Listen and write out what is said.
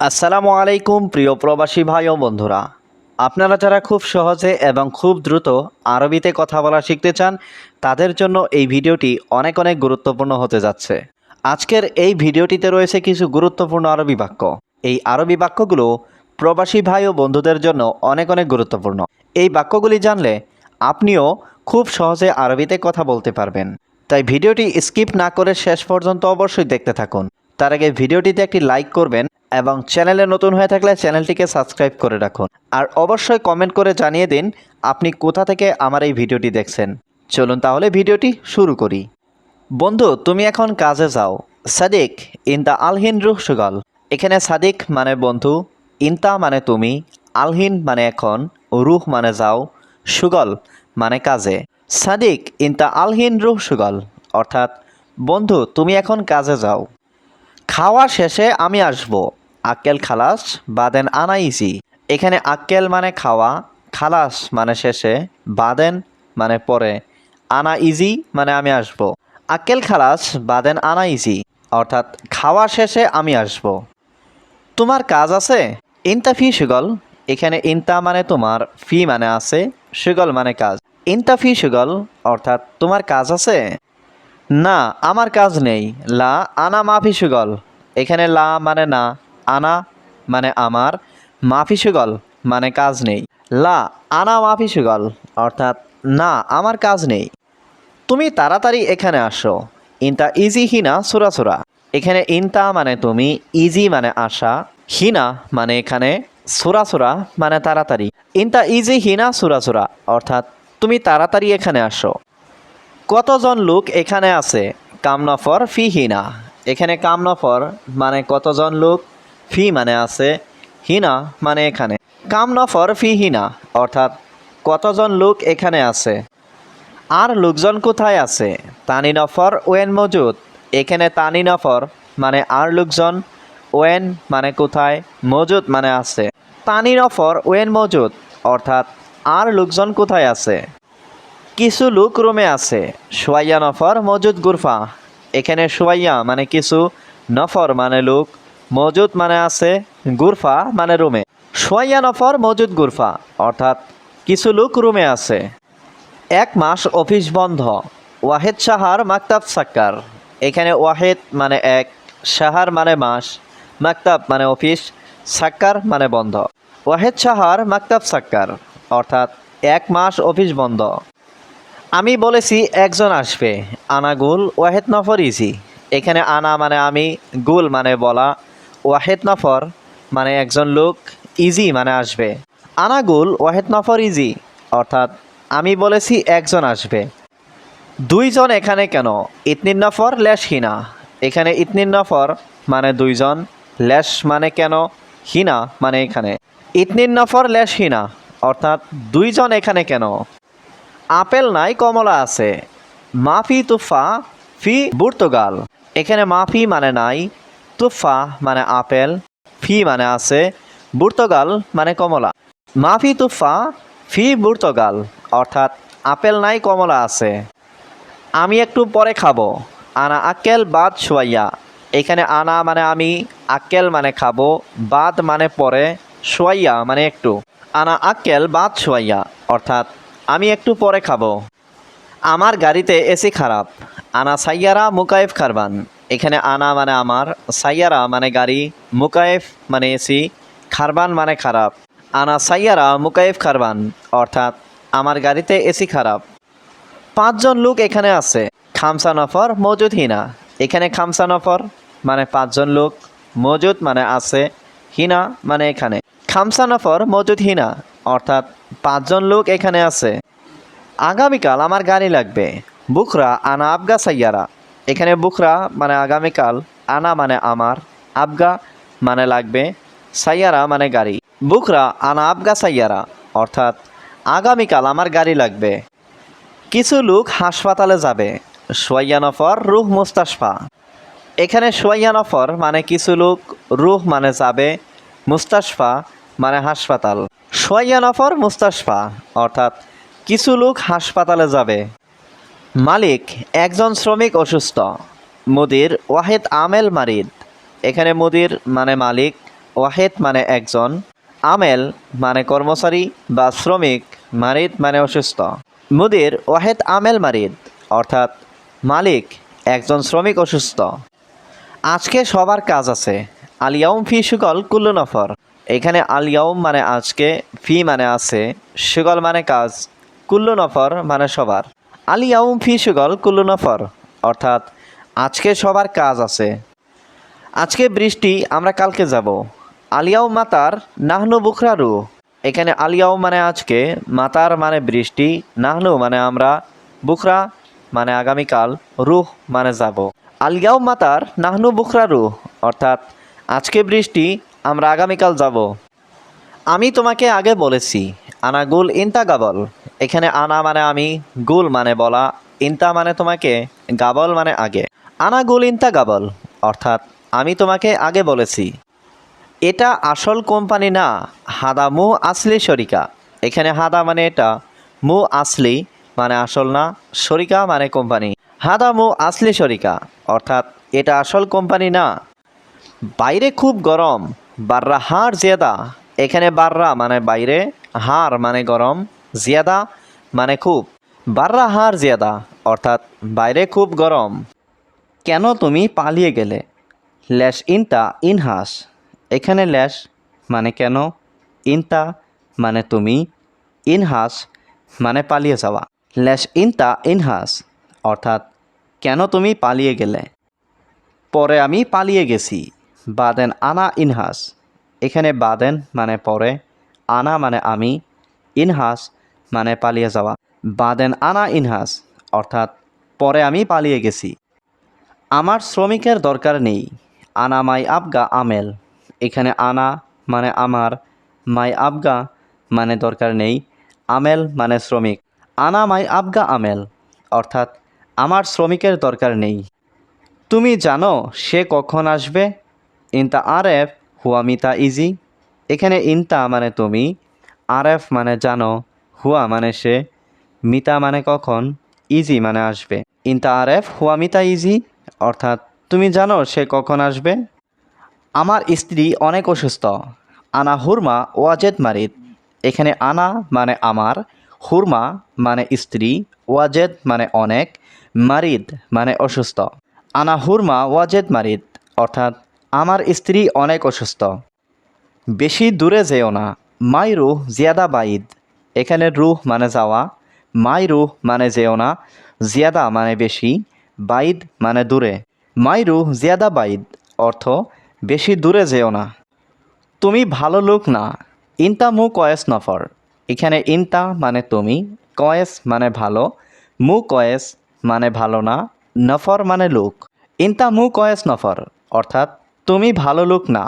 আসসালামু আলাইকুম, প্রিয় প্রবাসী ভাই ও বন্ধুরা। আপনারা যারা খুব সহজে এবং খুব দ্রুত আরবিতে কথা বলা শিখতে চান, তাদের জন্য এই ভিডিওটি অনেক অনেক গুরুত্বপূর্ণ হতে যাচ্ছে। আজকের এই ভিডিওটিতে রয়েছে কিছু গুরুত্বপূর্ণ আরবি বাক্য। এই আরবি বাক্যগুলো প্রবাসী ভাই ও বন্ধুদের জন্য অনেক অনেক গুরুত্বপূর্ণ। এই বাক্যগুলি জানলে আপনিও খুব সহজে আরবিতে কথা বলতে পারবেন। তাই ভিডিওটি স্কিপ না করে শেষ পর্যন্ত অবশ্যই দেখতে থাকুন। তার আগে ভিডিওটিতে একটি লাইক করবেন এবং চ্যানেলে নতুন হয়ে থাকলে চ্যানেলটিকে সাবস্ক্রাইব করে রাখুন। আর অবশ্যই কমেন্ট করে জানিয়ে দিন আপনি কোথা থেকে আমার এই ভিডিওটি দেখছেন। চলুন তাহলে ভিডিওটি শুরু করি। বন্ধু, তুমি এখন কাজে যাও। সাদিক, ইনতা আলহিন রুহ সুগল। এখানে সাদিক মানে বন্ধু, ইনতা মানে তুমি, আলহিন মানে এখন, রুহ মানে যাও, সুগল মানে কাজে। সাদিক, ইনতা আলহিন রুহ সুগল, অর্থাৎ বন্ধু, তুমি এখন কাজে যাও। খাওয়া শেষে আমি আসব। আক্কেল খালাস, বাদেন আনা ইজি এখানে আক্কেল মানে খাওয়া, খালাস মানে শেষে, বাদেন মানে পরে আনা ইজি মানে আমি আসব। আক্কেল খালাস, বাদেন আনা ইজি অর্থাৎ খাওয়া শেষে আমি আসব। তোমার কাজ আছে? ইনতা ফি সুগল। এখানে ইনতা মানে তোমার, ফি মানে আছে, সুগল মানে কাজ। ইনতা ফি সুগল, অর্থাৎ তোমার কাজ আছে? না, আমার কাজ নেই। লা, আনা মাফি সুগল। এখানে লা মানে না, আনা মানে আমার মাফি সুগল মানে কাজ নেই। লা, আনা মাফি সুগল অর্থাৎ না, আমার কাজ নেই। তুমি তাড়াতাড়ি এখানে আসো। ইনতা ইজি হিনা, সুরা সুরা। এখানে ইনতা মানে তুমি, ইজি মানে আসা। হিনা মানে এখানে, সুরা সুরা মানে তাড়াতাড়ি। ইনতা ইজি হিনা, সুরা সুরা, অর্থাৎ তুমি তাড়াতাড়ি এখানে আসো। কতজন লোক এখানে আছে? কামনফর ফি হিনা। এখানে কামনফর মানে কতজন লোক ফি মানে আছে, হিনা মানে এখানে। কামনফর ফি হিনা, অর্থাৎ কতজন লোক এখানে আছে, আর লোকজন কোথায় আছে, তানি নফর ওয়েন মজুদ। এখানে তানি নফর মানে আর লোকজন, ওয়েন মানে কোথায়, মজুদ মানে আছে। তানি নফর ওয়েন মজুদ, অর্থাৎ আর লোকজন কোথায় আছে, কিছু লোক রুমে আছে, সোয়াইয়া নফর মজুদ গুরফা। এখানে সোয়াইয়া মানে কিছু নফর মানে লোক, মজুদ মানে আছে গুরফা মানে রুমে। সোয়াইয়া নফর, মজুদ গুরফা, অর্থাৎ কিছু লোক রুমে আছে। এক মাস অফিস বন্ধ, ওয়াহেদ সাহার মাকতাব সাক্কার। এখানে ওয়াহেদ মানে এক সাহার মানে মাস, মাকতাব মানে অফিস, সাক্কার মানে বন্ধ। ওয়াহেদ সাহার মাকতাব সাক্কার, অর্থাৎ এক মাস অফিস বন্ধ। আমি বলেছি একজন আসবে, আনা গুল ওয়াহেদ নফর ইজি। এখানে আনা মানে আমি, গুল মানে বলা। ওয়াহেদ নফর মানে একজন লোক, ইজি মানে আসবে। আনা গুল ওয়াহেদ নফর ইজি, অর্থাৎ আমি বলেছি একজন আসবে। দুইজন এখানে কেন? ইতনিন নফর লেশ হিনা। এখানে ইতনিন নফর মানে দুইজন, লেশ মানে কেন? হিনা মানে এখানে। ইতনিন নফর লেশ হিনা, অর্থাৎ দুইজন এখানে কেন? আপেল নাই, কমলা আছে। মাফি তুফা ফি বুর্তগাল। এখানে মাফি মানে নাই, তুফা মানে আপেল, ফি মানে আছে, বুর্তগাল মানে কমলা। মাফি তুফা ফি বুর্তগাল, অর্থাৎ আপেল নাই, কমলা আছে। আমি একটু পরে খাব। আনা আক্কেল বাদ সোয়াইয়া এখানে আনা মানে আমি, আক্কেল মানে খাব, বাদ মানে পরে সোয়াইয়া মানে একটু। আনা আক্কেল বাদ সোয়াইয়া অর্থাৎ আমি একটু পরে খাব। আমার গাড়িতে এসি খারাপ। আনা সাইয়ারা মুকায়েফ খারবান। এখানে আনা মানে আমার, সাইয়ারা মানে গাড়ি, মুকায়েফ মানে এসি খারবান মানে খারাপ। আনা সাইয়ারা মুকায়েফ খারবান, অর্থাৎ আমার গাড়িতে এসি খারাপ। পাঁচজন লোক এখানে আছে। খামসা নফর মজুদ হিনা। এখানে খামসা নফর মানে পাঁচজন লোক। মজুদ মানে আছে, হিনা মানে এখানে। খামসা নফর মজুদ হিনা, অর্থাৎ পাঁচজন লোক এখানে আছে। আগামীকাল আমার গাড়ি লাগবে। বুখরা আনা আবগা সাইয়ারা। এখানে বুখরা মানে আগামীকাল, আনা মানে আমার, আবগা মানে লাগবে, সাইয়ারা মানে গাড়ি। বুখরা আনা আবগা সাইয়ারা, অর্থাৎ আগামীকাল আমার গাড়ি লাগবে। কিছু লোক হাসপাতালে যাবে সোয়াইয়ানফর রুহ মুস্তাশফা। এখানে সোয়াইয়ানফর মানে কিছু লোক রুহ মানে যাবে, মুস্তাশফা মানে হাসপাতাল। সোয়াইয়ানফর মুস্তাশফা, অর্থাৎ কিছু লোক হাসপাতালে যাবে। মালিক একজন শ্রমিক অসুস্থ। মুদির ওয়াহেদ আমেল মারিদ। এখানে মুদির মানে মালিক, ওয়াহেদ মানে একজন। আমেল মানে কর্মচারী বা শ্রমিক, মারিদ মানে অসুস্থ। মুদির ওয়াহেদ আমেল মারিদ, অর্থাৎ মালিক একজন শ্রমিক অসুস্থ। আজকে সবার কাজ আছে। আলিয়াউম ফি সুকল কুল্লু নফর। এখানে আলিয়াউম মানে আজকে, ফি মানে আছে। সুকল মানে কাজ। কুল্লু নফর মানে সবার। আলিয়াউম ফি সুগল কুল্লু নফর অর্থাৎ আজকে সবার কাজ আছে। আজকে বৃষ্টি, আমরা কালকে যাব। আলিয়াও মাতার নাহনু বুখরারু। এখানে আলিয়াও মানে আজকে, মাতার মানে বৃষ্টি, নাহনু মানে আমরা বুখরা মানে আগামীকাল রুহ মানে যাব। আলিয়াও মাতার নাহনু বুখরারু, অর্থাৎ আজকে বৃষ্টি, আমরা আগামীকাল যাব। আমি তোমাকে আগে বলেছি আনা গুল ইনতা গাবল এখানে আনা মানে আমি, গুল মানে বলা, ইনতা মানে তোমাকে, গাবল মানে আগে। আনা গুল, ইনতা গাবল, অর্থাৎ আমি তোমাকে আগে বলেছি। এটা আসল কোম্পানি না, হাদা মু আসলি শরিকা। এখানে হাদা মানে এটা, মু আসলি মানে আসল না, শরিকা মানে কোম্পানি। হাদা মু আসলি শরিকা, অর্থাৎ এটা আসল কোম্পানি না। বাইরে খুব গরম, বাররা হার জিয়াদা এখানে বাররা মানে বাইরে হার মানে গরম। জিয়াদা মানে খুব। বাররা হার জিয়াদা, অর্থাৎ বাইরে খুব গরম। কেন তুমি পালিয়ে গেলে? ল্যাশ ইনতা ইনহাস। এখানে ল্যাশ মানে কেন? ইনতা মানে তুমি। ইনহাস মানে পালিয়ে যাওয়া। ল্যাশ ইনতা ইনহাস, অর্থাৎ কেন তুমি পালিয়ে গেলে? পরে আমি পালিয়ে গেছি। বাদেন আনা ইনহাস। এখানে বাদেন মানে পরে, আনা মানে আমি। ইনহাস মানে পালিয়ে যাওয়া। বাদেন আনা ইনহাস, অর্থাৎ পরে আমি পালিয়ে গেছি। আমার শ্রমিকের দরকার নেই। আনা মাই আবগা আমেল। এখানে আনা মানে আমার, মাই আবগা মানে দরকার নেই। আমেল মানে শ্রমিক। আনা মাই আবগা আমেল, অর্থাৎ আমার শ্রমিকের দরকার নেই। তুমি জানো সে কখন আসবে? ইনতা আর এফ হুয়া মিতা ইজি। এখানে ইনতা মানে তুমি আর এফ মানে জানো। হুয়া মানে সে, মিতা মানে কখন, ইজি মানে আসবে। ইনতা আর এফ হুয়া মিতা ইজি, অর্থাৎ তুমি জানো সে কখন আসবে? আমার স্ত্রী অনেক অসুস্থ। আনা হুরমা, ওয়াজেদ মারিদ। এখানে আনা মানে আমার, হুরমা মানে স্ত্রী, ওয়াজেদ মানে অনেক, মারিদ মানে অসুস্থ। আনা হুরমা, ওয়াজেদ মারিদ, অর্থাৎ আমার স্ত্রী অনেক অসুস্থ। বেশি দূরে যেও না মাই রুহ জিয়াদা বাইদ। এখানে রুহ মানে যাওয়া, মাই রুহ মানে যেও না, জিয়াদা মানে বেশি, বাইদ মানে দূরে। মাই রুহ, জিয়াদা, বাইদ, অর্থ বেশি দূরে যেও না। তুমি ভালো লোক না। ইনতা মু কয়েস নফর। এখানে ইনতা মানে তুমি, কয়েস মানে ভালো, মু কয়েস মানে ভালো না, নফর মানে লোক। ইনতা মু কয়েস নফর, অর্থাৎ তুমি ভালো লোক না।